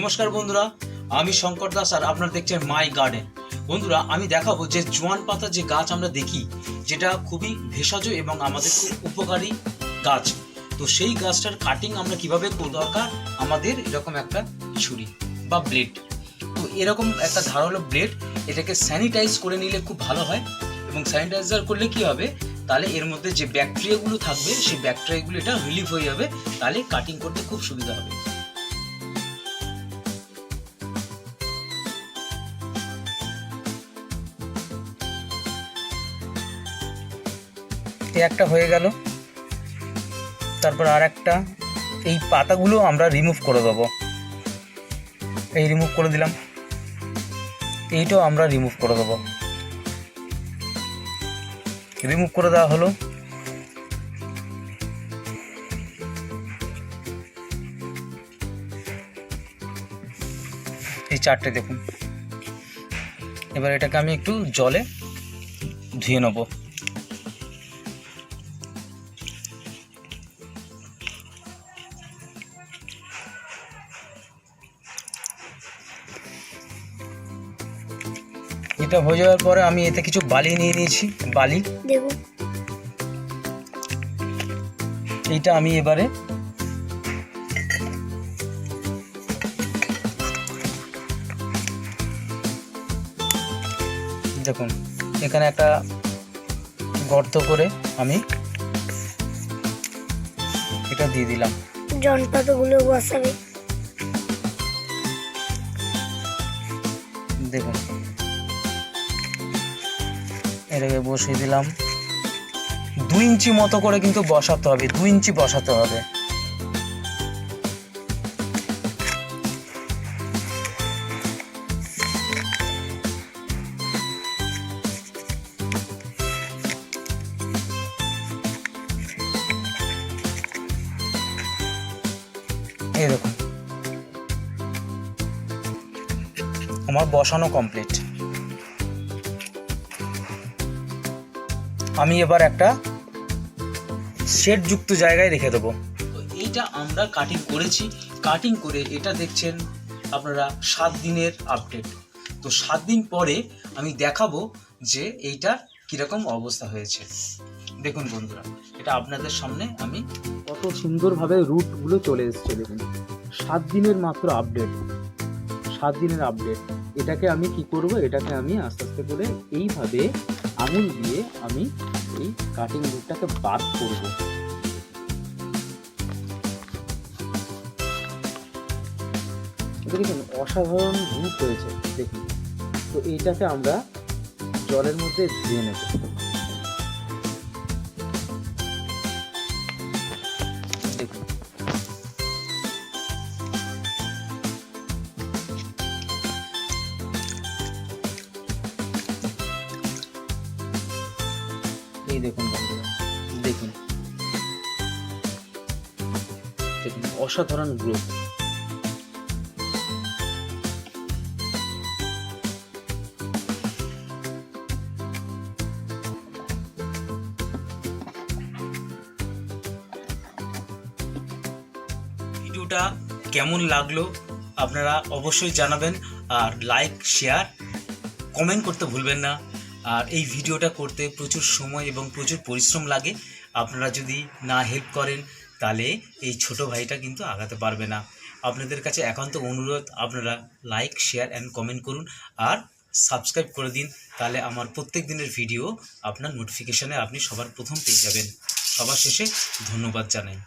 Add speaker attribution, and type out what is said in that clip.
Speaker 1: নমস্কার বন্ধুরা, আমি শঙ্কর দাস আর আপনারা দেখছেন মাই গার্ডেন বন্ধুরা, আমি দেখাবো যে জোয়ান পাতা যে গাছ আমরা দেখি, যেটা খুবই ভেষজ এবং আমাদের খুব উপকারী গাছ। তো সেই গাছটার কাটিং আমরা কীভাবে দরকার? আমাদের এরকম একটা ছুরি বা ব্লেড তো এরকম একটা ধারালো ব্লেড এটাকে স্যানিটাইজ করে নিলে খুব ভালো হয় এবং স্যানিটাইজার করলে কি হবে? তাহলে এর মধ্যে যে ব্যাকটেরিয়াগুলো থাকবে, সেই ব্যাকটেরিয়াগুলো এটা রিলিভ হয়ে যাবে, তাহলে কাটিং করতে খুব সুবিধা হবে। এই একটা হয়ে গেল। তারপর আর একটা এই পাতাগুলো আমরা রিমুভ করে দেবো। এই রিমুভ করে দিলাম। এইটাও আমরা রিমুভ করে দেবো। রিমুভ করে দেওয়া হলো। এই চারটে দেখুন। এবার এটাকে আমি একটু জলে ধুয়ে নেব। এটা হয়ে যাওয়ার পরে আমি এতে কিছু বালি নিয়ে নিয়েছি বালি।
Speaker 2: দেখুন
Speaker 1: এইটা আমি এবারে দেখুন এখানে একটা গর্ত করে আমি এটা দিয়ে দিলাম।
Speaker 2: জন পাতাগুলো বসাবে।
Speaker 1: দেখুন এটাকে বসিয়ে দিলাম। দুই ইঞ্চি মতো করে কিন্তু বসাতে হবে, দুই ইঞ্চি বসাতে হবে। দেখুন। আমার বসানো কমপ্লিট আমি এবার একটা শেড যুক্ত জায়গায় রেখে দেবো। তো এইটা আমরা কাটিং করেছি। কাটিং করে এটা দেখছেন আপনারা সাত দিনের আপডেট তো সাত দিন পরে আমি দেখাবো যে এইটার কীরকম অবস্থা হয়েছে। দেখুন বন্ধুরা এটা আপনাদের সামনে আমি কত সুন্দরভাবে রুটগুলো চলে এসেছে দেখুন। সাত দিনের মাত্র আপডেট সাত দিনের আপডেট এটাকে আমি কি করব? এটাকে আমি আস্তে আস্তে করে এইভাবে আঙুল দিয়ে আমি এই কাটিং রুটটাকে বাদ করব। দেখুন, অসাধারণ রূপ হয়েছে, দেখুন। তো এইটাকে আমরা জলের মধ্যে ধুয়ে নেব। এই দেখুন বন্ধুরা, দেখুন। দেখুন, অসাধারণ গ্রোথ ভিডিওটা কেমন লাগল আপনারা অবশ্যই জানাবেন আর লাইক শেয়ার কমেন্ট করতে ভুলবেন না। আর এই ভিডিওটা করতে প্রচুর সময় এবং প্রচুর পরিশ্রম লাগে। আপনারা যদি না হেল্প করেন, তাহলে এই ছোট ভাইটা কিন্তু আগাতে পারবে না। আপনাদের কাছে একান্ত অনুরোধ, আপনারা লাইক শেয়ার অ্যান্ড কমেন্ট করুন আর সাবস্ক্রাইব করে দিন। তাহলে আমার প্রত্যেক দিনের ভিডিও আপনার নোটিফিকেশানে আপনি সবার প্রথম পেয়ে যাবেন। সবার শেষে ধন্যবাদ জানাই।